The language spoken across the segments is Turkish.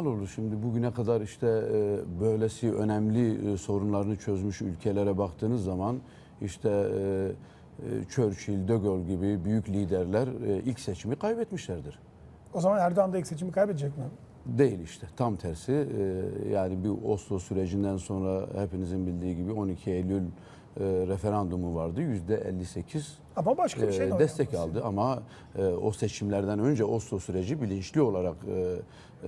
İmamoğlu şimdi bugüne kadar işte e, böylesi önemli e, sorunlarını çözmüş ülkelere baktığınız zaman işte e, e, Churchill, De Gaulle gibi büyük liderler e, ilk seçimi kaybetmişlerdir. O zaman Erdoğan da ilk seçimi kaybedecek mi? Değil işte tam tersi e, yani bir Oslo sürecinden sonra hepinizin bildiği gibi 12 Eylül e, referandumu vardı. Yüzde 58 Ama başka bir şey de e, destek aldı ama e, o seçimlerden önce Oslo süreci bilinçli olarak e,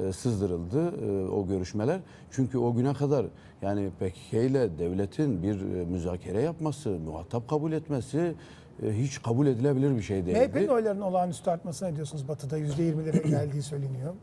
e, sızdırıldı e, o görüşmeler. Çünkü o güne kadar yani PKK ile devletin bir e, müzakere yapması, muhatap kabul etmesi e, hiç kabul edilebilir bir şey değildi. MHP'nin oylarının olağanüstü artmasına diyorsunuz Batı'da? %20'lere geldiği söyleniyor.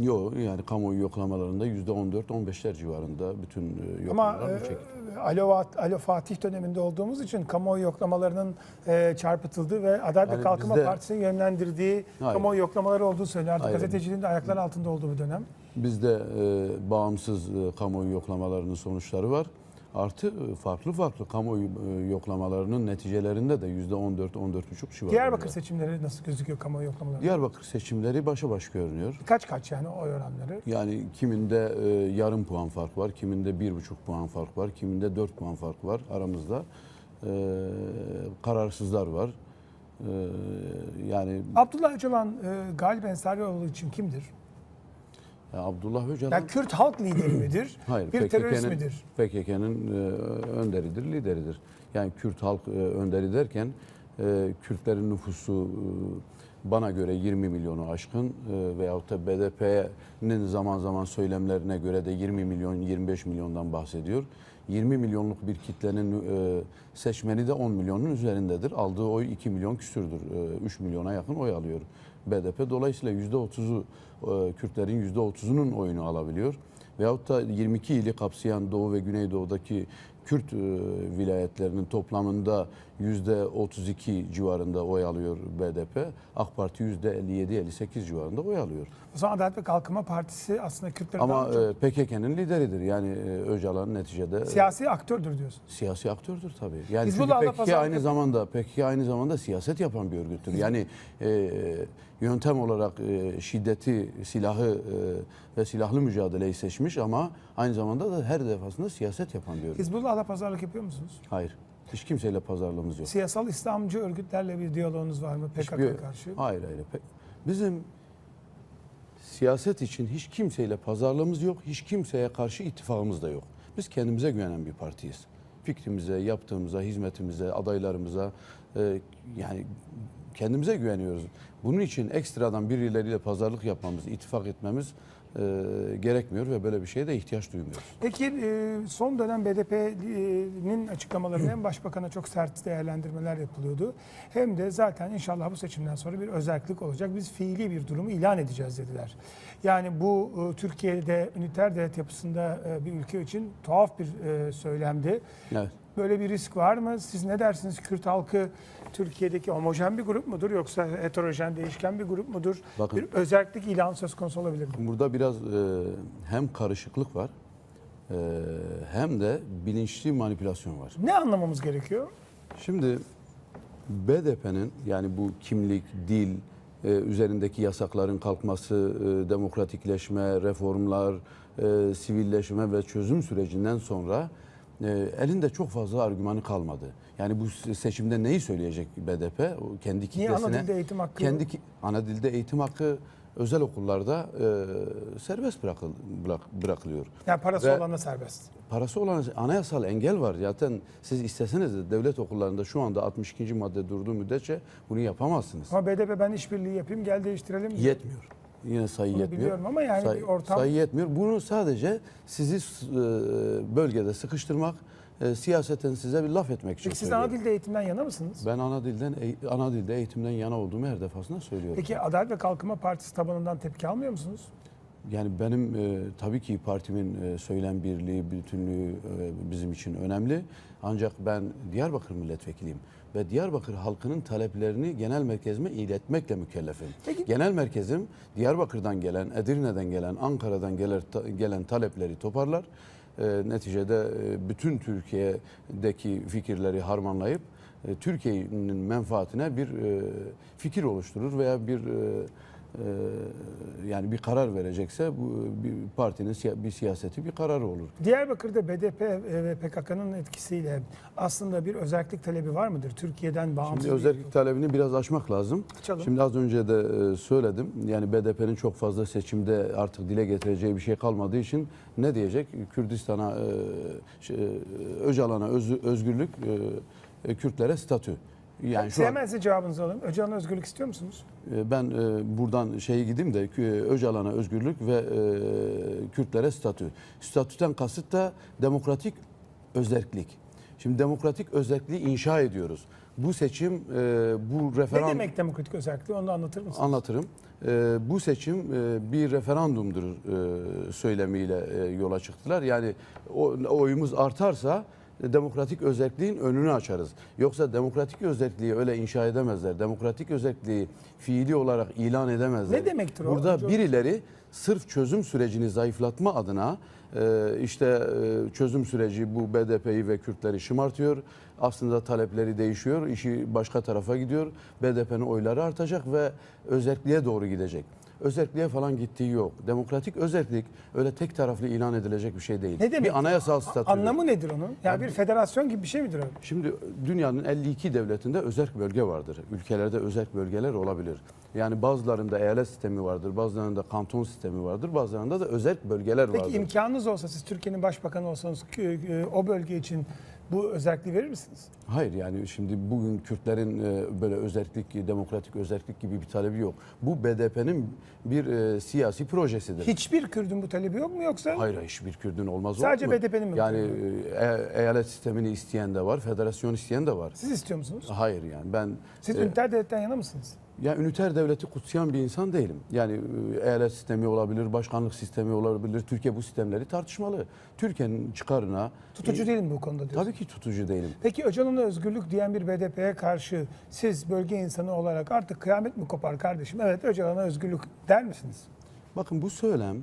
Yok yani kamuoyu yoklamalarında %14-15'ler civarında bütün e, Ama yoklamalar bu e, şekilde. Alo, Alo Fatih döneminde olduğumuz için kamuoyu yoklamalarının e, çarpıtıldığı ve Adalet ve Yani Kalkınma bizde- Partisi'nin yönlendirdiği Hayır. kamuoyu yoklamaları olduğu söyleniyor. Artık Hayır. gazeteciliğin de ayaklar altında olduğu bir dönem. Bizde e, bağımsız e, kamuoyu yoklamalarının sonuçları var. Artı e, farklı farklı kamuoyu e, yoklamalarının neticelerinde de %14-14,5 civarında. Diyarbakır seçimleri nasıl gözüküyor kamuoyu yoklamaları? Diyarbakır seçimleri başa baş görünüyor. Kaç kaç yani oy oranları? Yani kiminde e, yarım puan fark var, kiminde bir buçuk puan fark var, kiminde dört puan fark var aramızda. E, kararsızlar var. E, yani Abdullah Öcalan e, Galip Ensarioğlu için kimdir? Ya Abdullah Öcalan... Yani Kürt halk lideri midir? Hayır, bir terörist PKK'nın midir? PKK'nın e, önderidir, lideridir. Yani Kürt halk e, önderi derken e, Kürtlerin nüfusu e, bana göre 20 milyonu aşkın e, veyahut da BDP'nin zaman zaman söylemlerine göre de 20 milyon 25 milyondan bahsediyor. 20 milyonluk bir kitlenin e, seçmeni de 10 milyonun üzerindedir. Aldığı oy 2 milyon küsürdür. E, 3 milyona yakın oy alıyor BDP. Dolayısıyla %30'u e, Kürtlerin %30'unun oyunu alabiliyor. Veyahut da 22 ili kapsayan Doğu ve Güneydoğu'daki Kürt e, vilayetlerinin toplamında %32 civarında oy alıyor BDP. AK Parti %57-58 civarında oy alıyor. O zaman Adalet ve Kalkınma Partisi aslında Kürtlerin Ama e, PKK'nın lideridir. Yani e, Öcalan neticede siyasi aktördür diyorsun. siyasi aktördür tabii. Yani çünkü PKK pazarlık aynı zamanda PKK aynı zamanda siyaset yapan bir örgüttür. Yani e, yöntem olarak e, şiddeti, silahı e, ve silahlı mücadeleyi seçmiş ama aynı zamanda da her defasında siyaset yapan bir örgüt. Hizbullah'la pazarlık yapıyor musunuz? Hayır. Hiç kimseyle pazarlığımız yok. Siyasal İslamcı örgütlerle bir diyaloğunuz var mı Hiçbir- karşı? Hayır hayır. Bizim siyaset için hiç kimseyle pazarlığımız yok. Hiç kimseye karşı ittifakımız da yok. Biz kendimize güvenen bir partiyiz. Fikrimize, yaptığımıza, hizmetimize, adaylarımıza e, yani kendimize güveniyoruz. Bunun için ekstradan birileriyle pazarlık yapmamız, ittifak etmemiz e, gerekmiyor ve böyle bir şeye de ihtiyaç duymuyoruz. Peki e, son dönem BDP'nin açıklamalarında hem başbakana çok sert değerlendirmeler yapılıyordu. Hem de zaten inşallah bu seçimden sonra bir özellik olacak. Biz fiili bir durumu ilan edeceğiz dediler. Yani bu e, Türkiye'de üniter devlet yapısında e, bir ülke için tuhaf bir e, söylemdi. Evet. Böyle bir risk var mı? Siz ne dersiniz? Kürt halkı Türkiye'deki homojen bir grup mudur yoksa heterojen değişken bir grup mudur? Bakın. Bir özellik ilan söz konusu olabilir mi? Burada biraz e, hem karışıklık var e, hem de bilinçli manipülasyon var. Ne anlamamız gerekiyor? Şimdi BDP'nin yani bu kimlik, dil e, üzerindeki yasakların kalkması, e, demokratikleşme, reformlar, e, sivilleşme ve çözüm sürecinden sonra e, elinde çok fazla argümanı kalmadı. Yani bu se- seçimde neyi söyleyecek BDP? O kendi Niye kitlesine ana dilde eğitim hakkı kendi ki- ana dilde eğitim hakkı özel okullarda e, serbest bırakıl, bırak- bırakılıyor. Yani parası Ve- olana serbest. Parası olan anayasal engel var. Zaten siz isteseniz de devlet okullarında şu anda 62. madde durduğu müddetçe bunu yapamazsınız. Ama BDP ben işbirliği yapayım gel değiştirelim. Yetmiyor. Yine sayı Bunu yetmiyor. biliyorum ama yani Say- bir ortam- Sayı yetmiyor. Bunu sadece sizi e, bölgede sıkıştırmak, e, siyaseten size bir laf etmek için Peki siz söylüyorum. ana dilde eğitimden yana mısınız? Ben ana dilden ana dilde eğitimden yana olduğumu her defasında söylüyorum. Peki Adalet ve Kalkınma Partisi tabanından tepki almıyor musunuz? Yani benim e, tabii ki partimin e, söylem birliği, bütünlüğü e, bizim için önemli. Ancak ben Diyarbakır milletvekiliyim ve Diyarbakır halkının taleplerini genel merkezime iletmekle mükellefim. Peki- Genel merkezim Diyarbakır'dan gelen, Edirne'den gelen, Ankara'dan gelen, gelen talepleri toparlar. E, neticede e, bütün Türkiye'deki fikirleri harmanlayıp e, Türkiye'nin menfaatine bir e, fikir oluşturur veya bir e, yani bir karar verecekse bu bir partinin bir siyaseti bir kararı olur. Diyarbakır'da BDP ve PKK'nın etkisiyle aslında bir özellik talebi var mıdır? Türkiye'den bağımsız. Şimdi bir- özellik talebini biraz aşmak lazım. Açalım. Şimdi az önce de e, söyledim. Yani BDP'nin çok fazla seçimde artık dile getireceği bir şey kalmadığı için ne diyecek? Kürdistan'a, e, e, Öcalan'a öz- özgürlük, e, e, Kürtlere statü. Yani şu an Hemen size cevabınızı alalım. Öcalan'a özgürlük istiyor musunuz? e, ben e, buradan şeyi gideyim de e, Öcalan'a özgürlük ve e, Kürtlere statü. Statüden kasıt da demokratik özerklik. Şimdi demokratik özerkliği inşa ediyoruz. Bu seçim, e, bu Ne referandum... demek demokratik özelliği? Onu anlatır mısınız? Anlatırım. Ee, bu seçim e, bir referandumdur e, söylemiyle e, yola çıktılar. Yani o, oyumuz artarsa e, demokratik özelliğin önünü açarız. Yoksa demokratik özelliği öyle inşa edemezler. Demokratik özelliği fiili olarak ilan edemezler. Ne demektir o? Burada birileri sırf çözüm sürecini zayıflatma adına e, işte e, çözüm süreci bu BDP'yi ve Kürtleri şımartıyor. Aslında talepleri değişiyor. işi başka tarafa gidiyor. BDP'nin oyları artacak ve özelliğe doğru gidecek. Özelliğe falan gittiği yok. Demokratik özellik öyle tek taraflı ilan edilecek bir şey değil. Ne demek? Bir anayasal statü. Anlamı nedir onun? Yani bir federasyon gibi bir şey midir o? Şimdi dünyanın 52 devletinde özerk bölge vardır. Ülkelerde özerk bölgeler olabilir. Yani bazılarında eyalet sistemi vardır, bazılarında kanton sistemi vardır, bazılarında da özerk bölgeler Peki vardır. imkanınız olsa siz Türkiye'nin başbakanı olsanız e, o bölge için bu özelliği verir misiniz? Hayır yani şimdi bugün Kürtlerin e, böyle özellik, demokratik özellik gibi bir talebi yok. Bu BDP'nin bir e, siyasi projesidir. Hiçbir Kürdün bu talebi yok mu yoksa? Hayır hiçbir Kürdün olmaz Sadece olur mu? BDP'nin mi Yani e, eyalet sistemini isteyen de var, federasyon isteyen de var. Siz istiyor musunuz? Hayır yani ben Siz e, üniter devletten yana mısınız? Ya üniter devleti kutsayan bir insan değilim. Yani e, eyalet sistemi olabilir, başkanlık sistemi olabilir. Türkiye bu sistemleri tartışmalı. Türkiye'nin çıkarına... Tutucu e, değilim bu konuda diyorsunuz. Tabii ki tutucu değilim. Peki Öcalan'a özgürlük diyen bir BDP'ye karşı siz bölge insanı olarak artık kıyamet mi kopar kardeşim? Evet Öcalan'a özgürlük der misiniz? Bakın bu söylem,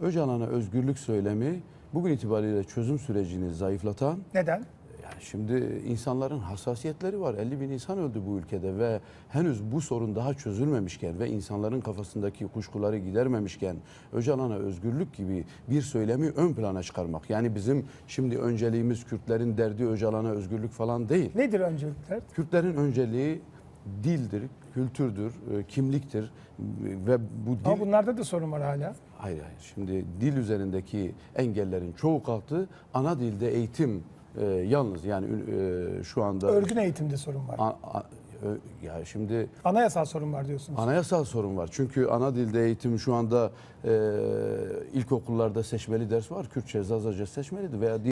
Öcalan'a özgürlük söylemi bugün itibariyle çözüm sürecini zayıflatan Neden? Yani şimdi insanların hassasiyetleri var. 50 bin insan öldü bu ülkede ve henüz bu sorun daha çözülmemişken ve insanların kafasındaki kuşkuları gidermemişken Öcalan'a özgürlük gibi bir söylemi ön plana çıkarmak. Yani bizim şimdi önceliğimiz Kürtlerin derdi Öcalan'a özgürlük falan değil. Nedir öncelikler? Kürtlerin önceliği dildir, kültürdür, e, kimliktir ve bu dil... Ama bunlarda da sorun var hala. Hayır hayır. Şimdi dil üzerindeki engellerin çoğu kalktı. Ana dilde eğitim e, yalnız yani e, şu anda Örgün eğitimde sorun var. A- a- ya şimdi Anayasal sorun var diyorsunuz. anayasal sorun var. Çünkü ana dilde eğitim şu anda e, ilkokullarda seçmeli ders var. Kürtçe, Zazaca seçmelidir veya